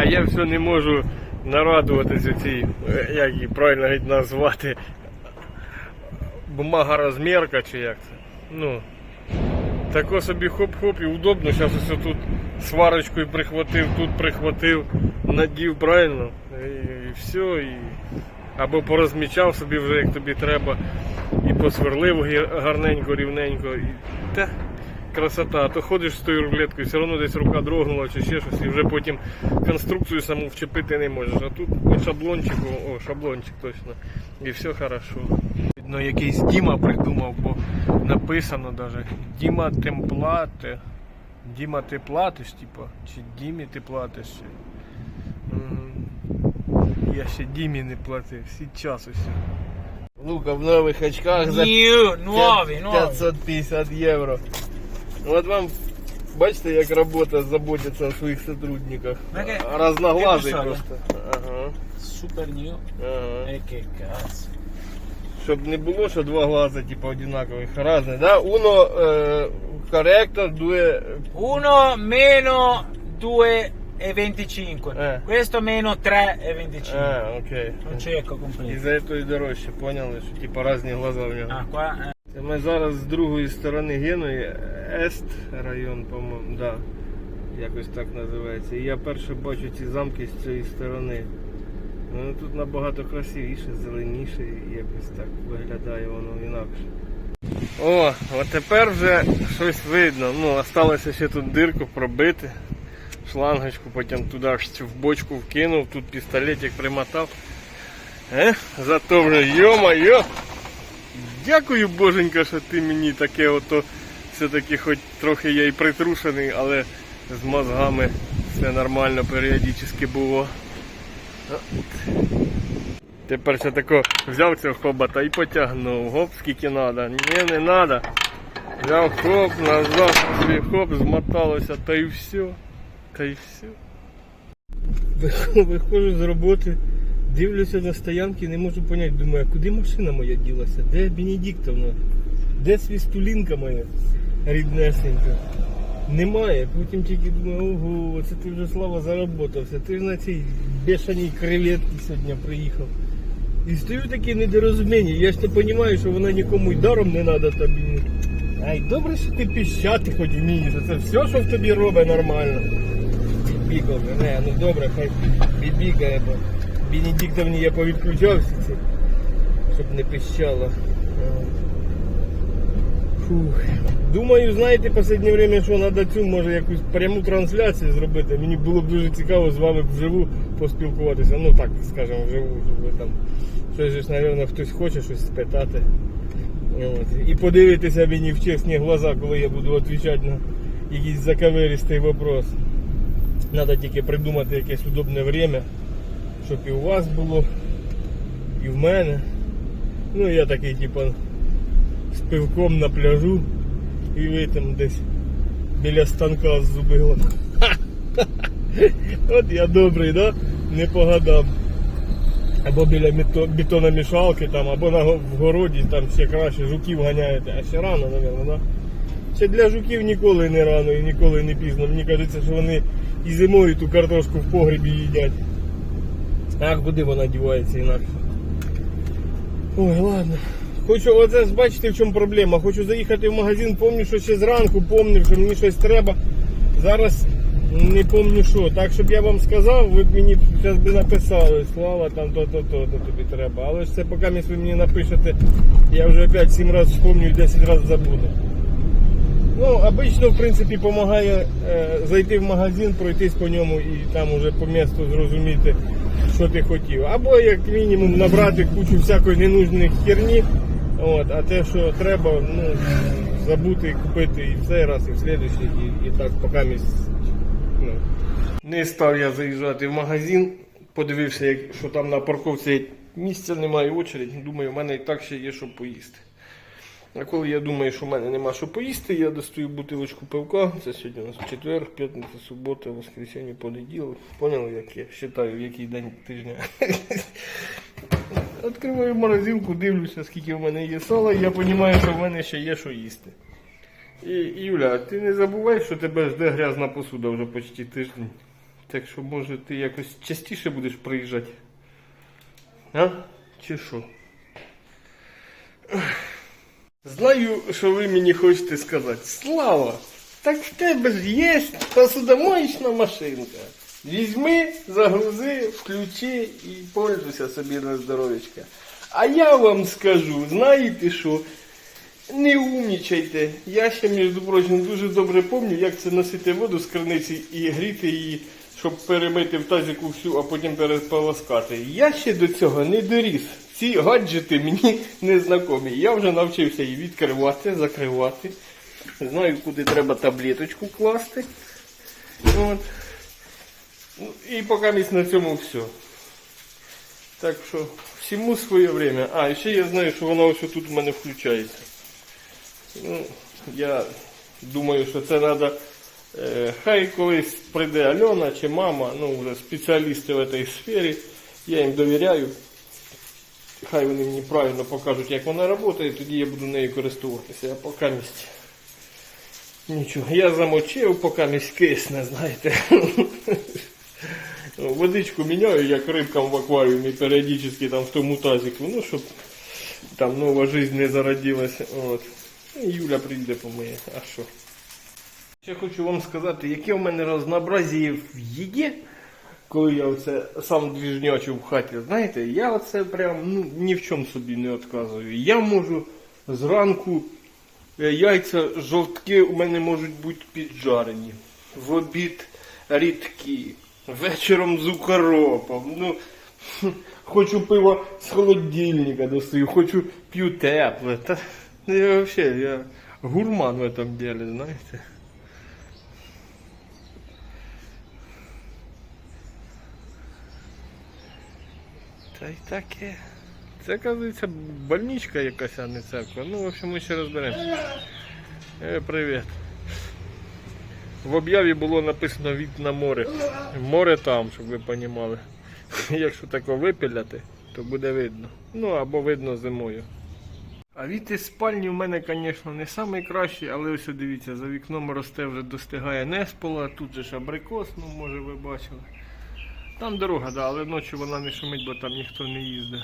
А я все не можу нарадуватися цій, як її правильно назвати. Бумага розмірка чи як це. Ну. Тако собі хоп-хоп і удобно. Зараз ось тут сварочкою прихватив, тут прихватив, надів правильно. І, все. І... Або порозмічав собі вже як тобі треба. І посверлив гарненько, рівненько. І... Та, красота. А то ходиш з тою рулеткою, все одно десь рука дрогнула чи ще щось, і вже потім конструкцію саму вчепити не можеш. А тут по шаблончику, о, шаблончик точно. І все хорошо. Видно, якийсь Діма придумав, бо написано даже Діма темплати. Діма ти платиш, типа, чи Дімі ти платиш. Я ще Дімі не платив, сейчас усе. Лука в нових очках за New, nuovi, П'ят- nuovi. 550 євро. От вам бачите, як робота заботиться о своїх сотрудниках. Таке- Разноглазий таке просто. Ага. Super new. ага. E che. Щоб не було, що два глаза типу одинакових. Разне, да? Uno е, correcto, due Uno meno 2,25. Eh. Questo meno 3,25. А, окей. Non cieco І completo. за це і дорожче, поняли, що типу різні глаза в нього. Ah, qua. eh. Ми зараз з другої сторони Геної, Ест район, по-моєму, да, якось так називається. І я перше бачу ці замки з цієї сторони. Ну тут набагато красивіше, зеленіше, якось так виглядає воно інакше. О, от тепер вже щось видно. Ну, осталося ще тут дирку пробити, шлангочку, потім туди ж в бочку вкинув, тут пістолетик примотав. Е? Зато вже йо-моє! Дякую, боженька, що ти мені таке ото все-таки хоч трохи я і притрушений, але з мозгами все нормально періодично було. От. Тепер ще тако взяв цього хобота і потягнув. Гоп, скільки треба. Ні, не треба. Взяв хоп, назад, собі хоп, змоталося, та й все. Та й все. Виходжу з роботи, дивлюся на стоянки, не можу поняти, думаю, а куди машина моя ділася? Де Бенедиктовна? Де свістулінка моя ріднесенька? Немає. Потім тільки думаю, ого, це ти вже слава заработався. Ти ж на цій бешеній креветці сьогодні приїхав. І стою таке недорозуміння. Я ж не розумію, що вона нікому й даром не треба тобі. Ай, добре, що ти піщати хоч вмієш. Це все, що в тобі робить нормально. Бібікав, не, ну добре, хай бібікає, бо Бенедиктовні я повідключався щоб не пищало. Фух. Думаю, знаєте, в останнє время, що треба цю, може якусь пряму трансляцію зробити. Мені було б дуже цікаво з вами вживу поспілкуватися. Ну так, скажімо, вживу, щоб ви там щось, напевно, хтось хоче щось спитати. От. І подивитися мені в чесні глаза, коли я буду відповідати на якийсь заковиристий вопрос. Треба тільки придумати якесь удобне время, щоб і у вас було, і в мене. Ну я такий, типу, з пивком на пляжу, і ви там десь біля станка з зубилом. От я добрий, да? Не погадав. Або біля бетономішалки там, або на в городі там ще краще жуків ганяєте, а ще рано, мабуть, да? Ще для жуків ніколи не рано і ніколи не пізно. Мені кажеться, що вони і зимою ту картошку в погребі їдять. Ах, куди вона дівається інакше. Ой, ладно. Хочу, оце ж бачите, в чому проблема. Хочу заїхати в магазин, помню, що ще зранку, помню, що мені щось треба. Зараз не помню що. Так, щоб я вам сказав, ви б мені зараз би написали, слава там то, то, то, то тобі треба. Але ж це поки ви мені напишете, я вже опять 7 разів вспомню і 10 разів забуду. Ну, обично, в принципі, допомагає е, зайти в магазин, пройтись по ньому і там уже по місту зрозуміти, що ти хотів. Або як мінімум набрати кучу всякої ненужної херні. От, а те, що треба, ну, забути купити і в цей раз, і в слідуючий, і, і так поки місць. Ну. Не став я заїжджати в магазин, подивився, що там на парковці місця немає очередь. Думаю, в мене і так ще є що поїсти. А коли я думаю, що в мене нема що поїсти, я достаю бутилочку пивка. Це сьогодні у нас четвер, п'ятниця, субота, воскресенье, понеділок. Поняли, як я вважаю, в який день тижня. Відкриваю морозилку, дивлюся, скільки в мене є сала, і я розумію, що в мене ще є що їсти. І Юля, ти не забувай, що тебе жде грязна посуда вже почти тиждень. Так що, може, ти якось частіше будеш приїжджати? А? Чи що? Знаю, що ви мені хочете сказати. Слава! Так в тебе ж є посудомоєчна машинка. Візьми, загрузи, включи і пользуйся собі на здоров'ячка. А я вам скажу, знаєте що? Не умнічайте. Я ще, між прочим, дуже добре пам'ятаю, як це носити воду з криниці і гріти її, щоб перемити в тазику всю, а потім переполоскати. Я ще до цього не доріс. Ці гаджети мені не знакомі. Я вже навчився її відкривати, закривати. Знаю, куди треба таблеточку класти. От. Ну, І поки місць на цьому все. Так що всьому своє время. А, ще я знаю, що воно ось тут у мене включається. Ну, я думаю, що це треба. Е, хай колись прийде Альона чи мама, ну вже спеціалісти в цій сфері. Я їм довіряю. Хай вони мені правильно покажуть, як вона працює, тоді я буду нею користуватися. А поки місць. Нічого, я замочив, поки місць кисне, знаєте. Водичку міняю, як рибкам в акваріумі, періодично там в тому тазику, ну, щоб там нова жизнь не зародилася. От. Юля прийде помиє. А що? Ще хочу вам сказати, яке в мене разнообразіє в їді, коли я оце сам двіжнячу в хаті. Знаєте, я оце прям ну, ні в чому собі не відказую. Я можу зранку е, яйця жовтки у мене можуть бути піджарені. В обід рідкі. Вечором з укропом. Ну, хочу пиво з холодильника достаю, хочу п'ю тепле. Та, я взагалі, я гурман в этом деле, знаєте. Та й таке. Це, оказується, больничка якась, а не церква. Ну, в общем, ми ще розберемося. Е, привіт. В об'яві було написано від на море. Море там, щоб ви розуміли. Якщо тако випіляти, то буде видно. Ну або видно зимою. А від із спальні в мене, звісно, не найкращий, але ось дивіться, за вікном росте вже достигає Неспола, тут же ж абрикос, ну може ви бачили. Там дорога, да, але ночі вона не шумить, бо там ніхто не їздить.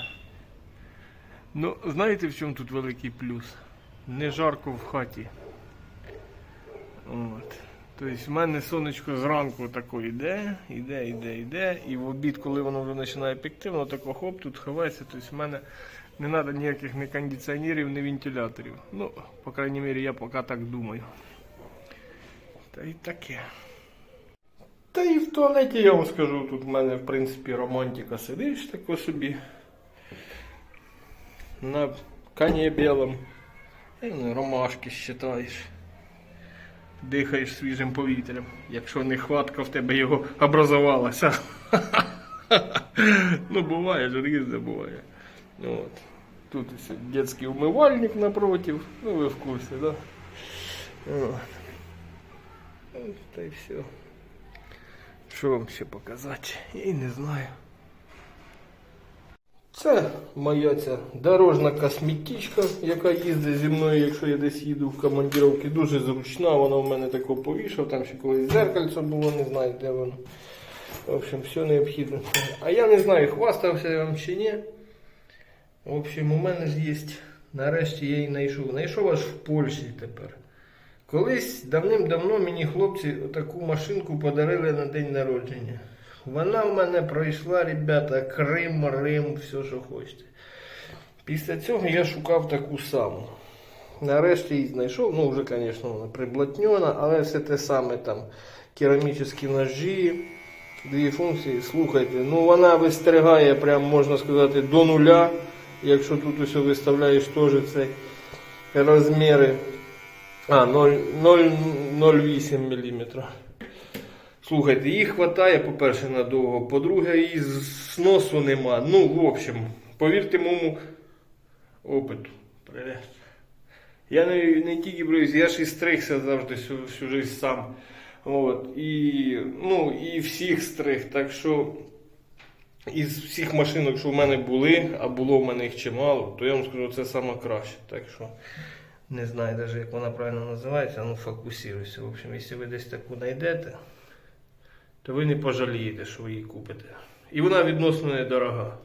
Ну, знаєте в чому тут великий плюс? Не жарко в хаті. От. Тобто в мене сонечко зранку тако йде, йде, йде, йде. І в обід, коли воно вже починає пекти, воно тако хоп, тут ховається. Тобто в мене не треба ніяких ні кондиціонерів, ні вентиляторів. Ну, по крайній мірі, я поки так думаю. Та й таке. Та і в туалеті я вам скажу, тут в мене в принципі романтика сидиш тако собі. На коні білому. Ну, ромашки считаєш. Дихаєш свіжим повітрям, якщо нехватка в тебе його образувалася. ну, буває ж, різне буває. От. Тут детський умивальник напротив, ну ви в курсі, да? От. От, Та й все. Що вам ще показати? Я і не знаю. Це моя ця дорожна косметичка, яка їздить зі мною, якщо я десь їду в командировки. Дуже зручна, вона в мене тако повішав, там ще колись зеркальце було, не знаю де воно. В общем, все необхідне. А я не знаю, хвастався я вам чи ні. В общем, у мене ж є. Нарешті я її знайшов. Знайшов аж в Польщі тепер. Колись давним-давно мені хлопці таку машинку подарили на день народження. Вона в мене пройшла, ребята, Крим, Рим, все, що хочете. Після цього я шукав таку саму. Нарешті її знайшов. Ну, вже, звісно, вона приблотнена, але все те саме там керамічні ножі, дві функції. Слухайте, ну вона вистригає, прям можна сказати, до нуля. Якщо тут усе виставляєш теж цей розміри. А, 0,08 мм. Слухайте, її хватає, по-перше, надовго, по-друге, її сносу нема. Ну, в общем, повірте моєму опиту. Привет. Я не, не тільки броюсь, я ж і стригся завжди всю, всю життя сам. От. І, ну, і всіх стриг. Так що із всіх машинок, що в мене були, а було в мене їх чимало, то я вам скажу, це саме краще. Так що не знаю даже як вона правильно називається, ну фокусируйся. В общем, якщо ви десь таку знайдете, то ви не пожалієте, що ви її купите. І вона відносно недорога.